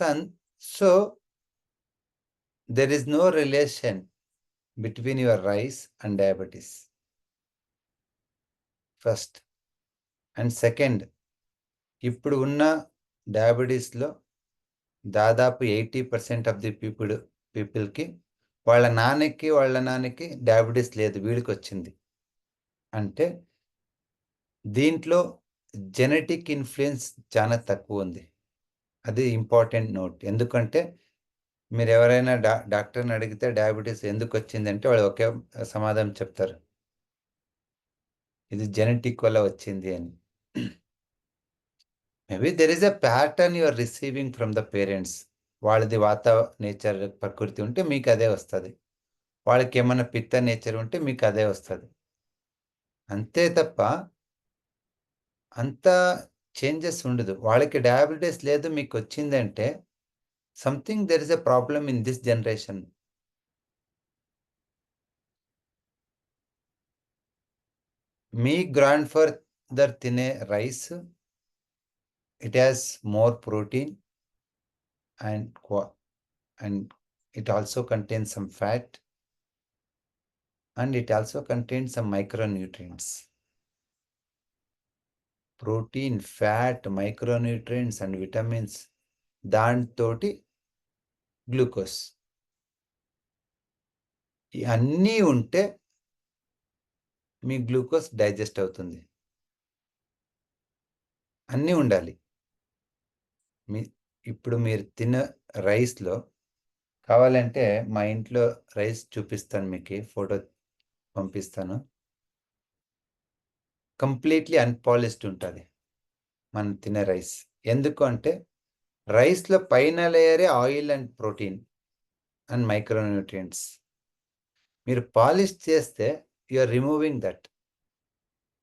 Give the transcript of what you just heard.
Then, so there is no relation between your rice and diabetes. First and second ఇప్పుడు ఉన్న డయాబెటీస్లో దాదాపు eighty percent of the people పీపుల్కి వాళ్ళ నాన్నకి వాళ్ళ నాన్నకి డయాబెటీస్ లేదు వీడికి వచ్చింది అంటే దీంట్లో జెనెటిక్ ఇన్ఫ్లుయెన్స్ చాలా తక్కువ ఉంది. అది ఇంపార్టెంట్ నోట్. ఎందుకంటే మీరు ఎవరైనా డా డాక్టర్ని అడిగితే డయాబెటీస్ ఎందుకు వచ్చిందంటే వాళ్ళు ఒకే సమాధానం చెప్తారు. ఇది జెనెటిక్ వల్ల వచ్చింది అని. Maybe there is a pattern your receiving from the parents వాళ్ళది వాత నేచర్ ప్రకృతి ఉంటే మీకు అదే వస్తుంది. వాళ్ళకి ఏమైనా పిత్త నేచర్ ఉంటే మీకు అదే వస్తుంది. అంతే తప్ప అంత చేంజెస్ ఉండదు. వాళ్ళకి డయాబెటీస్ లేదు మీకు వచ్చిందంటే something there is a problem in this generation me grand father తినే rice it has more protein and and it also contain some fat and it also contain some micronutrients protein fat micronutrients and vitamins దాంతో glucose. అన్నీ ఉంటే మీ glucose digest అవుతుంది. అన్నీ ఉండాలి. మీ ఇప్పుడు మీరు తిన్న రైస్లో కావాలంటే మా ఇంట్లో రైస్ చూపిస్తాను మీకు ఫోటో పంపిస్తాను. కంప్లీట్లీ అన్పాలిష్డ్ ఉంటుంది. మనం తినే రైస్. ఎందుకు అంటే రైస్లో పైన లేయరే oil and protein and micronutrients. మీరు పాలిష్ చేస్తే యు ఆర్ రిమూవింగ్ దట్.